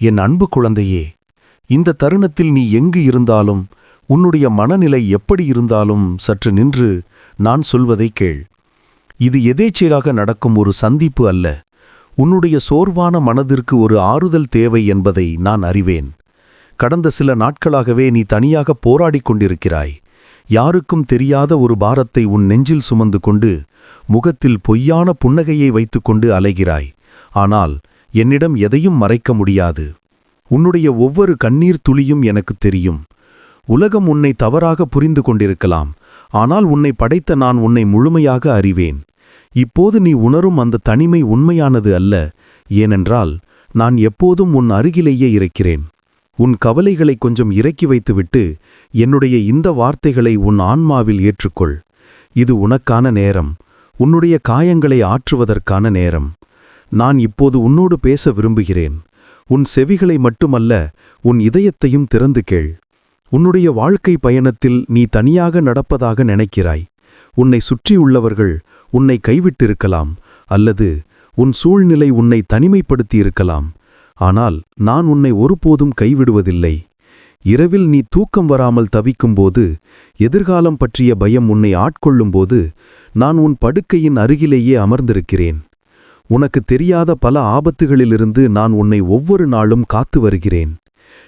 என் அன்பு குழந்தையே இந்த தருணத்தில் நீ எங்கு இருந்தாலும் உன்னுடைய மனநிலை எப்படி இருந்தாலும் சற்று நின்று நான் சொல்வதை கேள். இது எதேச்சையாக நடக்கும் ஒரு சந்திப்பு அல்ல. உன்னுடைய சோர்வான மனதிற்கு ஒரு ஆறுதல் தேவை என்பதை நான் அறிவேன். கடந்த சில நாட்களாகவே நீ தனியாக போராடிக் கொண்டிருக்கிறாய். யாருக்கும் தெரியாத ஒரு பாரத்தை உன் நெஞ்சில் சுமந்து கொண்டு முகத்தில் பொய்யான புன்னகையை வைத்துக்கொண்டு அலைகிறாய். ஆனால் என்னிடம் எதையும் மறைக்க முடியாது. உன்னுடைய ஒவ்வொரு கண்ணீர் துளியும் எனக்கு தெரியும். உலகம் உன்னை தவறாக புரிந்து கொண்டிருக்கலாம். ஆனால் உன்னை படைத்த நான் உன்னை முழுமையாக அறிவேன். இப்போது நீ உணரும் அந்த தனிமை உண்மையானது அல்ல. ஏனென்றால் நான் எப்போதும் உன் அருகிலேயே இருக்கிறேன். உன் கவலைகளை கொஞ்சம் இறக்கி வைத்துவிட்டு என்னுடைய இந்த வார்த்தைகளை உன் ஆன்மாவில் ஏற்றுக்கொள். இது உனக்கான நேரம். உன்னுடைய காயங்களை ஆற்றுவதற்கான நேரம். நான் இப்போது உன்னோடு பேச விரும்புகிறேன். உன் செவிகளை மட்டுமல்ல உன் இதயத்தையும் திறந்து கேள். உன்னுடைய வாழ்க்கை பயணத்தில் நீ தனியாக நடப்பதாக நினைக்கிறாய். உன்னை சுற்றியுள்ளவர்கள் உன்னை கைவிட்டிருக்கலாம் அல்லது உன் சூழ்நிலை உன்னை தனிமைப்படுத்தியிருக்கலாம். ஆனால் நான் உன்னை ஒருபோதும் கைவிடுவதில்லை. இரவில் நீ தூக்கம் வராமல் தவிக்கும்போது எதிர்காலம் பற்றிய பயம் உன்னை ஆட்கொள்ளும்போது நான் உன் படுக்கையின் அருகிலேயே அமர்ந்திருக்கிறேன். உனக்கு தெரியாத பல ஆபத்துகளிலிருந்து நான் உன்னை ஒவ்வொரு நாளும் காத்து வருகிறேன்.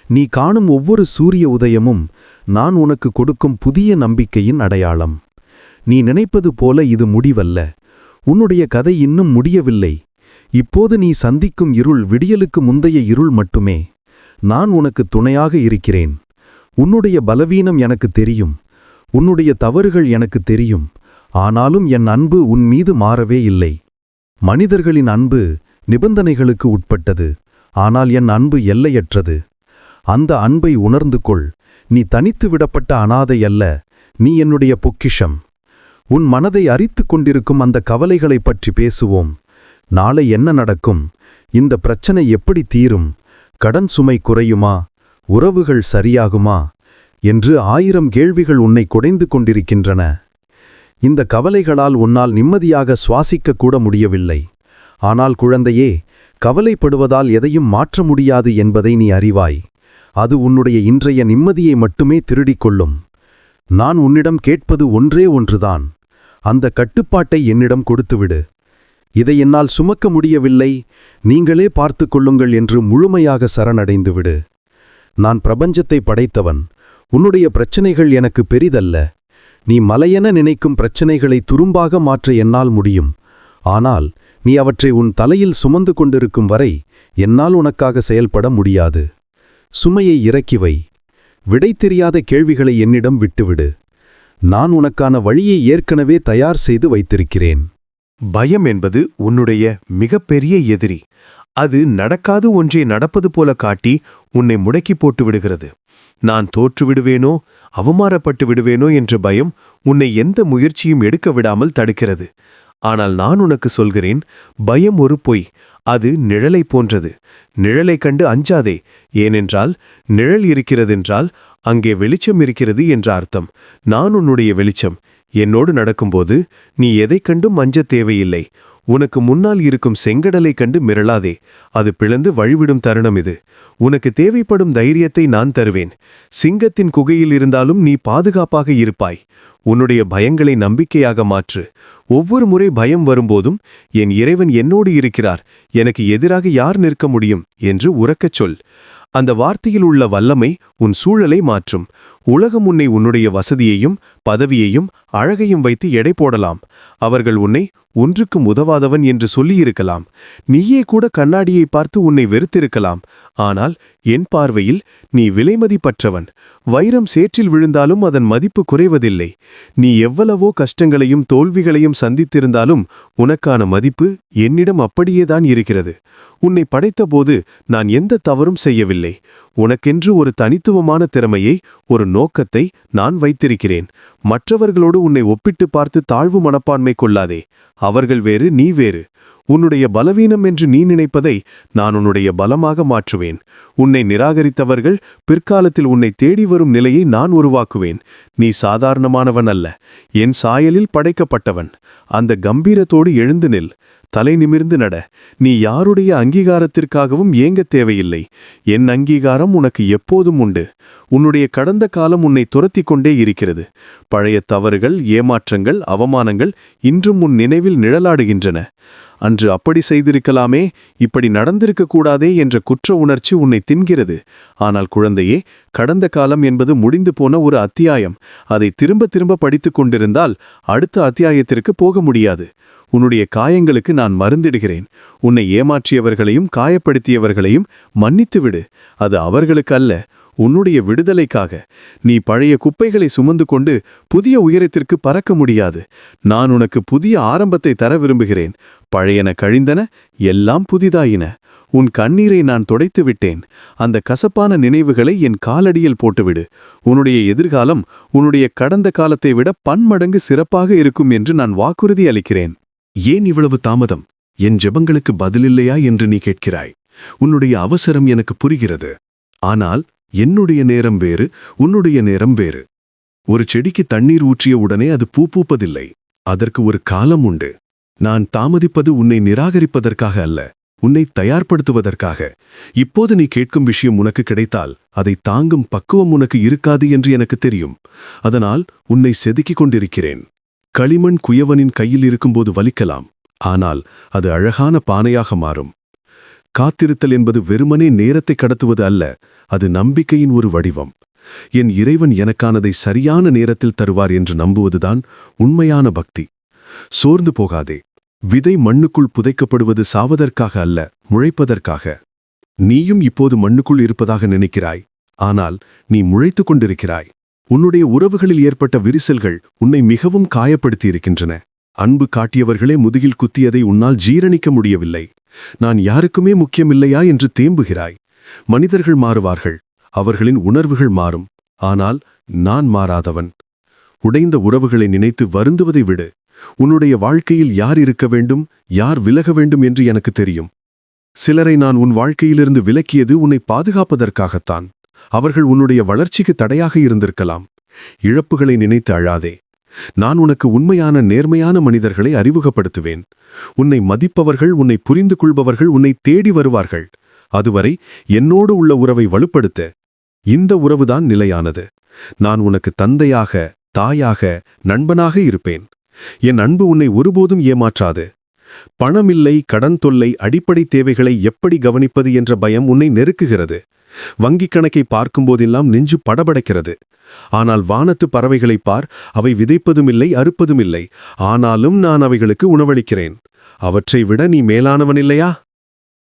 நீ காணும் ஒவ்வொரு சூரிய உதயமும் நான் உனக்கு கொடுக்கும் புதிய நம்பிக்கையின் அடையாளம். நீ நினைப்பது போல இது முடிவல்ல. உன்னுடைய கதை இன்னும் முடியவில்லை. இப்போது நீ சந்திக்கும் இருள் விடியலுக்கு முந்தைய இருள் மட்டுமே. நான் உனக்கு துணையாக இருக்கிறேன். உன்னுடைய பலவீனம் எனக்கு தெரியும். உன்னுடைய தவறுகள் எனக்கு தெரியும். ஆனாலும் என் அன்பு உன் மீது மாறவே இல்லை. மனிதர்களின் அன்பு நிபந்தனைகளுக்கு உட்பட்டது. ஆனால் என் அன்பு எல்லையற்றது. அந்த அன்பை உணர்ந்து கொள். நீ தனித்து விடப்பட்ட அனாதை அல்ல. நீ என்னுடைய பொக்கிஷம். உன் மனதை அரித்து கொண்டிருக்கும் அந்த கவலைகளைப் பற்றி பேசுவோம். நாளை என்ன நடக்கும்? இந்த பிரச்சனை எப்படி தீரும்? கடன் சுமை குறையுமா? உறவுகள் சரியாகுமா? என்று ஆயிரம் கேள்விகள் உன்னை குடைந்து கொண்டிருக்கின்றன. இந்த கவலைகளால் உன்னால் நிம்மதியாக சுவாசிக்க கூட முடியவில்லை. ஆனால் குழந்தையே கவலைப்படுவதால் எதையும் மாற்ற முடியாது என்பதை நீ அறிவாய். அது உன்னுடைய இன்றைய நிம்மதியை மட்டுமே திருடிக் கொள்ளும். நான் உன்னிடம் கேட்பது ஒன்றே ஒன்றுதான். அந்த கட்டுப்பாட்டை என்னிடம் கொடுத்துவிடு. இதை என்னால் சுமக்க முடியவில்லை. நீங்களே பார்த்து கொள்ளுங்கள் என்று முழுமையாக சரணடைந்துவிடு. நான் பிரபஞ்சத்தை படைத்தவன். உன்னுடைய பிரச்சனைகள் எனக்கு பெரிதல்ல. நீ மலையென நினைக்கும் பிரச்சனைகளை துரும்பாக மாற்ற என்னால் முடியும். ஆனால் நீ அவற்றை உன் தலையில் சுமந்து கொண்டிருக்கும் வரை என்னால் உனக்காக செயல்பட முடியாது. சுமையை இறக்கி வை. விடை தெரியாத கேள்விகளை என்னிடம் விட்டுவிடு. நான் உனக்கான வழியை ஏற்கனவே தயார் செய்து வைத்திருக்கிறேன். பயம் என்பது உன்னுடைய மிகப்பெரிய எதிரி. அது நடக்காது ஒன்றை நடப்பது போல காட்டி உன்னை முடக்கி போட்டு விடுகிறது. நான் தோற்றுவிடுவேனோ அவமானப்பட்டு விடுவேனோ என்ற பயம் உன்னை எந்த முயற்சியும் எடுக்க விடாமல் தடுக்கிறது. ஆனால் நான் உனக்கு சொல்கிறேன் பயம் ஒரு பொய் அது நிழலை போன்றது. நிழலை கண்டு அஞ்சாதே ஏனென்றால் நிழல் இருக்கிறதென்றால் அங்கே வெளிச்சம் இருக்கிறது என்ற அர்த்தம். நான் உன்னுடைய வெளிச்சம். என்னோடு நடக்கும்போது நீ எதைக் கண்டும் அஞ்சத் தேவையில்லை. உனக்கு முன்னால் இருக்கும் செங்கடலை கண்டு மிரளாதே. அது பிளந்து வழிவிடும் தருணம் இது. உனக்கு தேவைப்படும் தைரியத்தை நான் தருவேன். சிங்கத்தின் குகையில் இருந்தாலும் நீ பாதுகாப்பாக இருப்பாய். உன்னுடைய பயங்களை நம்பிக்கையாக மாற்று. ஒவ்வொரு முறை பயம் வரும்போதும் என் இறைவன் என்னோடு இருக்கிறார். எனக்கு எதிராக யார் நிற்க முடியும்? என்று உறக்கச் சொல். அந்த வார்த்தையில் உள்ள வல்லமை உன் சூழலை மாற்றும். உலகம் உன்னை உன்னுடைய வசதியையும் பதவியையும் அழகையும் வைத்து எடை போடலாம். அவர்கள் உன்னை ஒன்றுக்கும் உதவாதவன் என்று சொல்லியிருக்கலாம். நீயே கூட கண்ணாடியை பார்த்து உன்னை வெறுத்திருக்கலாம். ஆனால் என் பார்வையில் நீ விலைமதிப்பற்றவன். வைரம் சேற்றில் விழுந்தாலும் அதன் மதிப்பு குறைவதில்லை. நீ எவ்வளவோ கஷ்டங்களையும் தோல்விகளையும் சந்தித்திருந்தாலும் உனக்கான மதிப்பு என்னிடம் அப்படியேதான் இருக்கிறது. உன்னை படைத்தபோது நான் எந்த தவறும் செய்யவில்லை. உனக்கென்று ஒரு தனித்துவமான திறமையை ஒரு நோக்கத்தை நான் வைத்திருக்கிறேன். மற்றவர்களோடு உன்னை ஒப்பிட்டு பார்த்து தாழ்வு மனப்பான்மை கொள்ளாதே. அவர்கள் வேறு நீ வேறு. உன்னுடைய பலவீனம் என்று நீ நினைப்பதை நான் உன்னுடைய பலமாக மாற்றுவேன். உன்னை நிராகரித்தவர்கள் பிற்காலத்தில் உன்னை தேடி வரும் நிலையை நான் உருவாக்குவேன். நீ சாதாரணமானவன் அல்ல. என் சாயலில் படைக்கப்பட்டவன். அந்த கம்பீரத்தோடு எழுந்து நில். தலை நிமிர்ந்து நட. நீ யாருடைய அங்கீகாரத்திற்காகவும் ஏங்கத் தேவையில்லை. என் அங்கீகாரம் உனக்கு எப்போதும் உண்டு. உன்னுடைய கடந்த காலம் உன்னை துரத்திக் கொண்டே இருக்கிறது. பழைய தவறுகள் ஏமாற்றங்கள் அவமானங்கள் இன்றும் உன் நினைவில் நிழலாடுகின்றன. அன்று அப்படி செய்திருக்கலாமே இப்படி நடந்திருக்க கூடாதே என்ற குற்ற உணர்ச்சி உன்னை தின்கிறது. ஆனால் குழந்தையே கடந்த காலம் என்பது முடிந்து போன ஒரு அத்தியாயம். அதை திரும்ப திரும்ப படித்துக் கொண்டிருந்தால் அடுத்த அத்தியாயத்திற்கு போக முடியாது. உன்னுடைய காயங்களுக்கு நான் மருந்திடுகிறேன். உன்னை ஏமாற்றியவர்களையும் காயப்படுத்தியவர்களையும் மன்னித்துவிடு. அது அவர்களுக்கு அல்ல உன்னுடைய விடுதலைக்காக. நீ பழைய குப்பைகளை சுமந்து கொண்டு புதிய உயரத்திற்கு பறக்க முடியாது. நான் உனக்கு புதிய ஆரம்பத்தை தர விரும்புகிறேன். பழையன கழிந்தன எல்லாம் புதிதாயின. உன் கண்ணீரை நான் துடைத்து விட்டேன். அந்த கசப்பான நினைவுகளை என் காலடியில் போட்டுவிடு. உன்னுடைய எதிர்காலம் உன்னுடைய கடந்த காலத்தை விட பன்மடங்கு சிறப்பாக இருக்கும் என்று நான் வாக்குறுதி அளிக்கிறேன். ஏன் இவ்வளவு தாமதம்? என் ஜெபங்களுக்கு பதிலில்லையா என்று நீ கேட்கிறாய். உன்னுடைய அவசரம் எனக்கு புரிகிறது. ஆனால் என்னுடைய நேரம் வேறு உன்னுடைய நேரம் வேறு. ஒரு செடிக்கு தண்ணீர் ஊற்றிய உடனே அது பூ பூப்பதில்லை. அதற்கு ஒரு காலம் உண்டு. நான் தாமதிப்பது உன்னை நிராகரிப்பதற்காக அல்ல. உன்னை தயார்படுத்துவதற்காக. இப்போது நீ கேட்கும் விஷயம் உனக்கு கிடைத்தால் அதை தாங்கும் பக்குவம் உனக்கு இருக்காது என்று எனக்கு தெரியும். அதனால் உன்னை செதுக்கிக் கொண்டிருக்கிறேன். களிமண் குயவனின் கையில் இருக்கும்போது வலிக்கலாம். ஆனால் அது அழகான பானையாக மாறும். காத்திருத்தல் என்பது வெறுமனே நேரத்தை கடத்துவது அல்ல அது நம்பிக்கையின் ஒரு வடிவம். என் இறைவன் எனக்கானதை சரியான நேரத்தில் தருவார் என்று நம்புவதுதான் உண்மையான பக்தி. சோர்ந்து போகாதே. விதை மண்ணுக்குள் புதைக்கப்படுவது சாவதற்காக அல்ல முளைப்பதற்காக. நீயும் இப்போது மண்ணுக்குள் இருப்பதாக நினைக்கிறாய். ஆனால் நீ முளைத்துக் கொண்டிருக்கிறாய். உன்னுடைய உறவுகளில் ஏற்பட்ட விரிசல்கள் உன்னை மிகவும் காயப்படுத்தியிருக்கின்றன. அன்பு காட்டியவர்களே முதுகில் குத்தியதை உன்னால் ஜீரணிக்க முடியவில்லை. நான் யாருக்குமே முக்கியமில்லையா என்று தேம்புகிறாய். மனிதர்கள் மாறுவார்கள் அவர்களின் உணர்வுகள் மாறும். ஆனால் நான் மாறாதவன். உடைந்த உறவுகளை நினைத்து வருந்துவதை விடு. உன்னுடைய வாழ்க்கையில் யார் இருக்க வேண்டும் யார் விலக வேண்டும் என்று எனக்கு தெரியும். சிலரை நான் உன் வாழ்க்கையிலிருந்து விலக்கியது உன்னை பாதுகாப்பதற்காகத்தான். அவர்கள் உன்னுடைய வளர்ச்சிக்கு தடையாக இருந்திருக்கலாம். இழப்புகளை நினைத்து அழாதே. நான் உனக்கு உண்மையான நேர்மையான மனிதர்களை அறிமுகப்படுத்துவேன். உன்னை மதிப்பவர்கள் உன்னை புரிந்து கொள்பவர்கள் உன்னை தேடி வருவார்கள். அதுவரை என்னோடு உள்ள உறவை வலுப்படுத்த. இந்த உறவுதான் நிலையானது. நான் உனக்கு தந்தையாக தாயாக நண்பனாக இருப்பேன். என் அன்பு உன்னை ஒருபோதும் ஏமாற்றாது. பணமில்லை கடன் தொல்லை அடிப்படை தேவைகளை எப்படி கவனிப்பது என்ற பயம் உன்னை நெருக்குகிறது. வங்கிக் கணக்கை பார்க்கும்போதெல்லாம் நெஞ்சு படபடைக்கிறது. ஆனால் வானத்து பறவைகளை பார் அவை விதைப்பதுமில்லை அறுப்பதுமில்லை. ஆனாலும் நான் அவைகளுக்கு உணவளிக்கிறேன். அவற்றை விட நீ மேலானவனில்லையா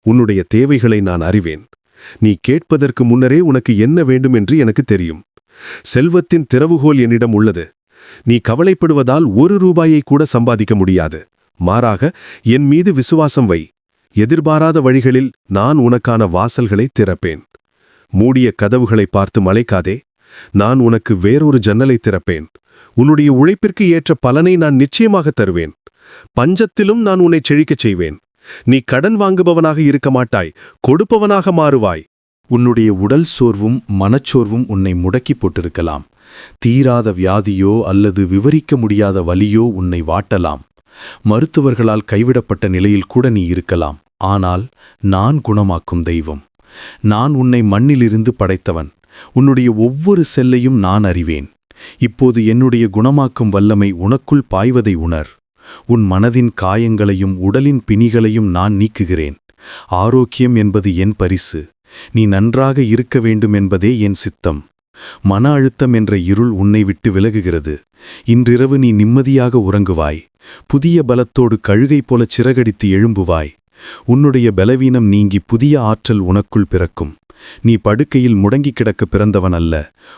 உன்னுடைய தேவைகளை நான் அறிவேன். நீ கேட்பதற்கு முன்னரே உனக்கு என்ன வேண்டும் என்று எனக்கு தெரியும். செல்வத்தின் திறவுகோல் என்னிடம் உள்ளது. நீ கவலைப்படுவதால் ஒரு ரூபாயை கூட சம்பாதிக்க முடியாது. மாறாக என் மீது விசுவாசம் வை. எதிர்பாராத வழிகளில் நான் உனக்கான வாசல்களை திறப்பேன். மூடிய கதவுகளை பார்த்து மலைக்காதே. நான் உனக்கு வேறொரு ஜன்னலை திறப்பேன். உன்னுடைய உழைப்பிற்கு ஏற்ற பலனை நான் நிச்சயமாக தருவேன். பஞ்சத்திலும் நான் உன்னை செழிக்கச் செய்வேன். நீ கடன் வாங்குபவனாக இருக்க மாட்டாய். கொடுப்பவனாக மாறுவாய். உன்னுடைய உடல் சோர்வும் மனச்சோர்வும் உன்னை முடக்கி போட்டிருக்கலாம். தீராத வியாதியோ அல்லது விவரிக்க முடியாத வலியோ உன்னை வாட்டலாம். மருத்துவர்களால் கைவிடப்பட்ட நிலையில் கூட நீ இருக்கலாம். ஆனால் நான் குணமாக்கும் தெய்வம். நான் உன்னை மண்ணிலிருந்து படைத்தவன். உன்னுடைய ஒவ்வொரு செல்லையும் நான் அறிவேன். இப்போது என்னுடைய குணமாக்கும் வல்லமை உனக்குள் பாய்வதை உணர். உன் மனதின் காயங்களையும் உடலின் பிணிகளையும் நான் நீக்குகிறேன். ஆரோக்கியம் என்பது என் பரிசு. நீ நன்றாக இருக்க வேண்டும் என்பதே என் சித்தம். மன அழுத்தம் என்ற இருள் உன்னை விட்டு விலகுகிறது. இன்றிரவு நீ நிம்மதியாக உறங்குவாய். புதிய பலத்தோடு கழுகை போல சிறகடித்து எழும்புவாய். உன்னுடைய பலவீனம் நீங்கி புதிய ஆற்றல் உனக்குள் பிறக்கும். நீ படுக்கையில் முடங்கி கிடக்க பிறந்தவன் அல்ல.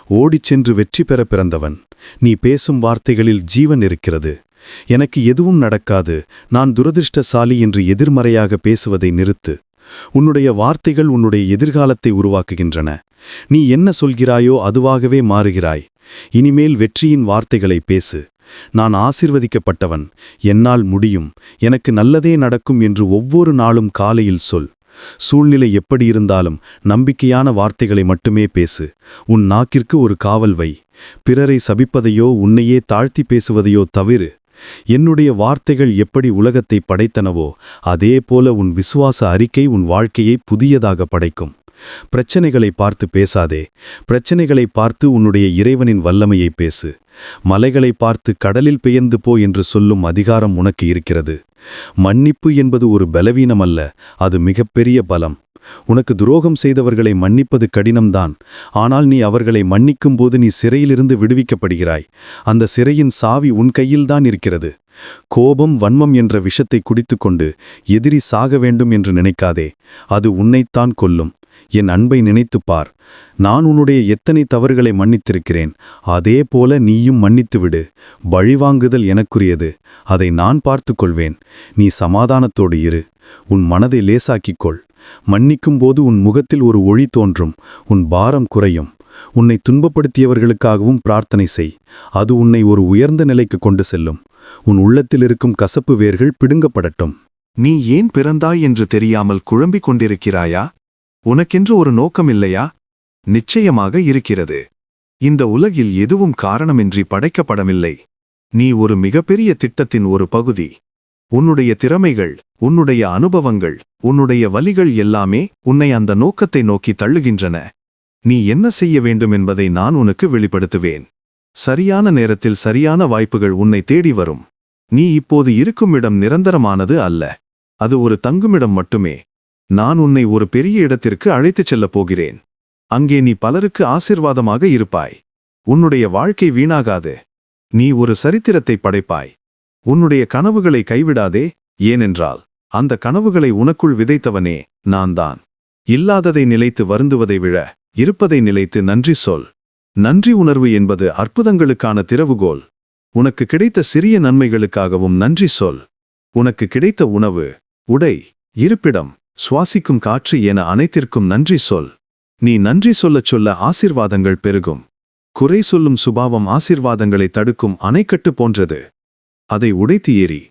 ஓடிச் சென்று வெற்றி பெற பிறந்தவன். நீ பேசும் வார்த்தைகளில் ஜீவன் இருக்கிறது. எனக்கு எதுவும் நடக்காது. நான் துரதிருஷ்டசாலி என்று எதிர்மறையாக பேசுவதை நிறுத்து. உன்னுடைய வார்த்தைகள் உன்னுடைய எதிர்காலத்தை உருவாக்குகின்றன. நீ என்ன சொல்கிறாயோ அதுவாகவே மாறுகிறாய். இனிமேல் வெற்றியின் வார்த்தைகளை பேசு. நான் ஆசிர்வதிக்கப்பட்டவன். என்னால் முடியும். எனக்கு நல்லதே நடக்கும் என்று ஒவ்வொரு நாளும் காலையில் சொல். சூழ்நிலை எப்படி இருந்தாலும் நம்பிக்கையான வார்த்தைகளை மட்டுமே பேசு. உன் நாக்கிற்கு ஒரு காவல் வை. பிறரை சபிப்பதையோ உன்னையே தாழ்த்தி பேசுவதையோ தவிரு என்னுடைய வார்த்தைகள் எப்படி உலகத்தை படைத்தனவோ அதே போல உன் விசுவாச அறிக்கை உன் வாழ்க்கையை புதியதாக படைக்கும். பிரச்சனைகளை பார்த்து பேசாதே. பிரச்சனைகளை பார்த்து உன்னுடைய இறைவனின் வல்லமையை பேசு. மலைகளை பார்த்து கடலில் பெயர்ந்து போ என்று சொல்லும் அதிகாரம் உனக்கு இருக்கிறது. மன்னிப்பு என்பது ஒரு பலவீனம் அல்ல அது மிகப்பெரிய பலம். உனக்கு துரோகம் செய்தவர்களை மன்னிப்பது கடினம்தான். ஆனால் நீ அவர்களை மன்னிக்கும்போது நீ சிறையிலிருந்து விடுவிக்கப்படுகிறாய். அந்த சிறையின் சாவி உன் கையில்தான் இருக்கிறது. கோபம் வன்மம் என்ற விஷத்தை குடித்துக்கொண்டு எதிரி சாக வேண்டும் என்று நினைக்காதே. அது உன்னைத்தான் கொல்லும். என் அன்பை நினைத்துப் பார். நான் உன்னுடைய எத்தனை தவறுகளை மன்னித்திருக்கிறேன். அதே போல நீயும் மன்னித்துவிடு. பழிவாங்குதல் எனக்குரியது. அதை நான் பார்த்துக் கொள்வேன் நீ சமாதானத்தோடு இரு. உன் மனதை லேசாக்கிக் மன்னிக்கும் மன்னிக்கும்போது உன் முகத்தில் ஒரு ஒளி தோன்றும் உன் பாரம் குறையும். உன்னை துன்பப்படுத்தியவர்களுக்காகவும் பிரார்த்தனை செய். அது உன்னை ஒரு உயர்ந்த நிலைக்கு கொண்டு செல்லும். உன் உள்ளத்தில் இருக்கும் கசப்பு வேர்கள் பிடுங்கப்படட்டும். நீ ஏன் பிறந்தாய் என்று தெரியாமல் குழம்பிக் கொண்டிருக்கிறாயா? உனக்கென்று ஒரு நோக்கம் இல்லையா நிச்சயமாக இருக்கிறது. இந்த உலகில் எதுவும் காரணமின்றி படைக்கப்படவில்லை. நீ ஒரு மிகப்பெரிய திட்டத்தின் ஒரு பகுதி. உன்னுடைய திறமைகள் உன்னுடைய அனுபவங்கள் உன்னுடைய வலிகள் எல்லாமே உன்னை அந்த நோக்கத்தை நோக்கி தள்ளுகின்றன. நீ என்ன செய்ய வேண்டும் என்பதை நான் உனக்கு வெளிப்படுத்துவேன். சரியான நேரத்தில் சரியான வாய்ப்புகள் உன்னை தேடி வரும். நீ இப்போது இருக்கும் இடம் நிரந்தரமானது அல்ல. அது ஒரு தங்குமிடம் மட்டுமே. நான் உன்னை ஒரு பெரிய இடத்திற்கு அழைத்துச் செல்லப் போகிறேன். அங்கே நீ பலருக்கு ஆசிர்வாதமாக இருப்பாய். உன்னுடைய வாழ்க்கை வீணாகாது. நீ ஒரு சரித்திரத்தை படைப்பாய். உன்னுடைய கனவுகளை கைவிடாதே ஏனென்றால் அந்த கனவுகளை உனக்குள் விதைத்தவனே நான் தான் இல்லாததை நிலைத்து வருந்துவதை விழ இருப்பதை நிலைத்து நன்றி சொல். நன்றி உணர்வு என்பது அற்புதங்களுக்கான திறவுகோல். உனக்கு கிடைத்த சிறிய நன்மைகளுக்காகவும் நன்றி சொல். உனக்கு கிடைத்த உணவு உடை இருப்பிடம் சுவாசிக்கும் காற்று என அனைத்திற்கும் நன்றி சொல். நீ நன்றி சொல்லச் சொல்ல ஆசிர்வாதங்கள் பெருகும். குறை சொல்லும் சுபாவம் ஆசிர்வாதங்களை தடுக்கும் அணைக்கட்டு போன்றது. அதை உடைத்து ஏறி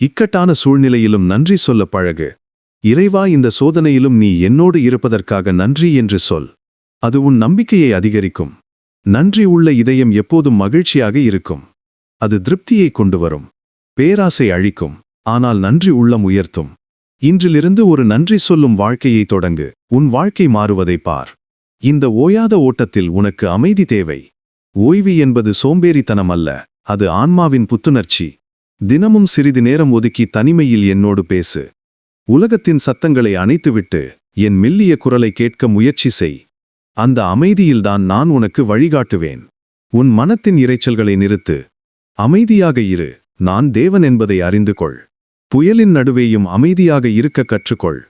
இக்கட்டான சூழ்நிலையிலும் நன்றி சொல்ல பழகு. இறைவா இந்த சோதனையிலும் நீ என்னோடு இருப்பதற்காக நன்றி என்று சொல். அது உன் நம்பிக்கையை அதிகரிக்கும். நன்றி உள்ள இதயம் எப்போதும் மகிழ்ச்சியாக இருக்கும். அது திருப்தியை கொண்டு வரும் பேராசை அழிக்கும். ஆனால் நன்றி உள்ளம் உயர்த்தும். இன்றிலிருந்து ஒரு நன்றி சொல்லும் வாழ்க்கையை தொடங்கு. உன் வாழ்க்கை மாறுவதை பார். இந்த ஓயாத ஓட்டத்தில் உனக்கு அமைதி தேவை. ஓய்வு என்பது சோம்பேறித்தனம் அல்ல அது ஆன்மாவின் புத்துணர்ச்சி. தினமும் சிறிது நேரம் ஒதுக்கி தனிமையில் என்னோடு பேசு. உலகத்தின் சத்தங்களை அணைத்துவிட்டு என் மெல்லிய குரலை கேட்க முயற்சி செய். அந்த அமைதியில்தான் நான் உனக்கு வழிகாட்டுவேன். உன் மனத்தின் இரைச்சல்களை நிறுத்து. அமைதியாக இரு. நான் தேவன் என்பதை அறிந்து கொள். புயலின் நடுவேயும் அமைதியாக இருக்க கற்றுக்கொள்.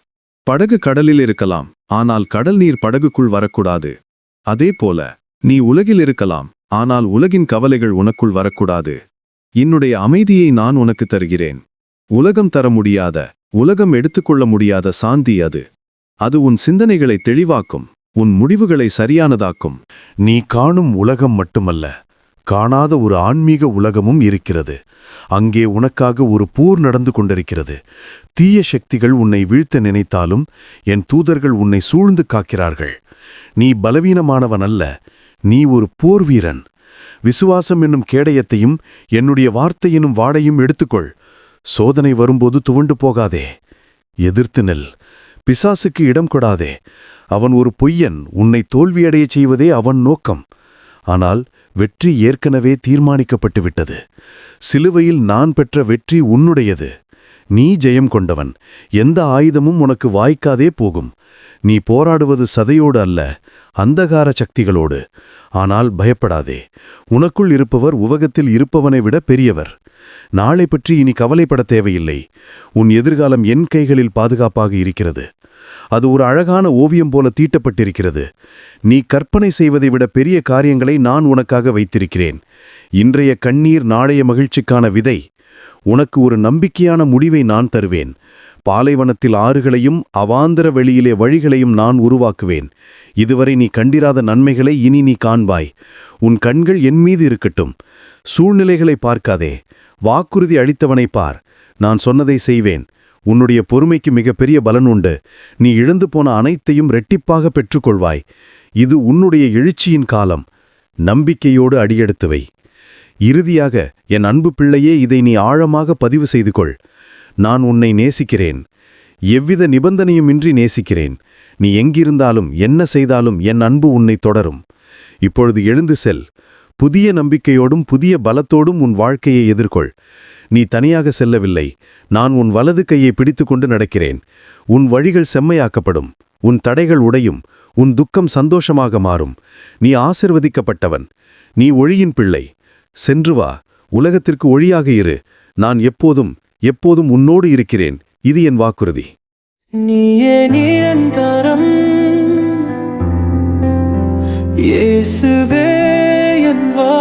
படகு கடலில் இருக்கலாம். ஆனால் கடல் நீர் படகுக்குள் வரக்கூடாது. அதேபோல நீ உலகில் இருக்கலாம். ஆனால் உலகின் கவலைகள் உனக்குள் வரக்கூடாது. என்னுடைய அமைதியை நான் உனக்கு தருகிறேன். உலகம் தர முடியாத உலகம் எடுத்துக்கொள்ள முடியாத சாந்தி அது. அது உன் சிந்தனைகளை தெளிவாக்கும் உன் முடிவுகளை சரியானதாக்கும். நீ காணும் உலகம் மட்டுமல்ல காணாத ஒரு ஆன்மீக உலகமும் இருக்கிறது. அங்கே உனக்காக ஒரு போர் நடந்து கொண்டிருக்கிறது. தீய சக்திகள் உன்னை வீழ்த்த நினைத்தாலும் என் தூதர்கள் உன்னை சூழ்ந்து காக்கிறார்கள். நீ பலவீனமானவன் அல்ல நீ ஒரு போர் வீரன் விசுவாசம் என்னும் கேடயத்தையும் என்னுடைய வார்த்தை வாடையும் எடுத்துக்கொள். சோதனை வரும்போது துவண்டு போகாதே. எதிர்த்து நெல். பிசாசுக்கு இடம் கொடாதே. அவன் ஒரு பொய்யன். உன்னை தோல்வியடையச் செய்வதே அவன் நோக்கம். ஆனால் வெற்றி ஏற்கனவே தீர்மானிக்கப்பட்டு விட்டது சிலுவையில் நான் பெற்ற வெற்றி உன்னுடையது. நீ ஜெயம் கொண்டவன். எந்த ஆயுதமும் உனக்கு வாய்க்காதே போகும். நீ போராடுவது சதையோடு அல்ல அந்தகார சக்திகளோடு. ஆனால் பயப்படாதே. உனக்குள் இருப்பவர் உவகத்தில் இருப்பவனை விட பெரியவர். நாளை பற்றி இனி கவலைப்பட தேவையில்லை. உன் எதிர்காலம் என் கைகளில் பாதுகாப்பாக இருக்கிறது. அது ஒரு அழகான ஓவியம் போல தீட்டப்பட்டிருக்கிறது. நீ கற்பனை செய்வதை விட பெரிய காரியங்களை நான் உனக்காக வைத்திருக்கிறேன். இன்றைய கண்ணீர் நாளைய மகிழ்ச்சிக்கான விதை. உனக்கு ஒரு நம்பிக்கையான முடிவை நான் தருவேன். பாலைவனத்தில் ஆறுகளையும் அவாந்தர வெளியிலே வழிகளையும் நான் உருவாக்குவேன். இதுவரை நீ கண்டிராத நன்மைகளை இனி நீ காண்பாய். உன் கண்கள் என் மீது இருக்கட்டும். சூழ்நிலைகளை பார்க்காதே. வாக்குறுதி அளித்தவனை பார். நான் சொன்னதை செய்வேன். உன்னுடைய பொறுமைக்கு மிகப்பெரிய பலன் உண்டு. நீ இழந்து போன அனைத்தையும் ரெட்டிப்பாக பெற்றுக்கொள்வாய். இது உன்னுடைய எழுச்சியின் காலம். நம்பிக்கையோடு அடியெடுத்துவை இறுதியாக என் அன்பு பிள்ளையே இதை நீ ஆழமாக பதிவு செய்து கொள் நான் உன்னை நேசிக்கிறேன். எவ்வித நிபந்தனையுமின்றி நேசிக்கிறேன். நீ எங்கிருந்தாலும் என்ன செய்தாலும் என் அன்பு உன்னை தொடரும். இப்பொழுது எழுந்து செல். புதிய நம்பிக்கையோடும் புதிய பலத்தோடும் உன் வாழ்க்கையை எதிர்கொள். நீ தனியாக செல்லவில்லை. நான் உன் வலது கையை பிடித்துக்கொண்டு நடக்கிறேன். உன் வழிகள் செம்மையாக்கப்படும். உன் தடைகள் உடையும். உன் துக்கம் சந்தோஷமாக மாறும். நீ ஆசிர்வதிக்கப்பட்டவன். நீ ஒழியின் பிள்ளை. சென்று வா உலகத்திற்கு ஒளியாக இரு. நான் எப்போதும் எப்போதும் உன்னோடு இருக்கிறேன். இது என் வாக்குறுதி. நீயே நிரந்தரம். இயேசுவே என் வா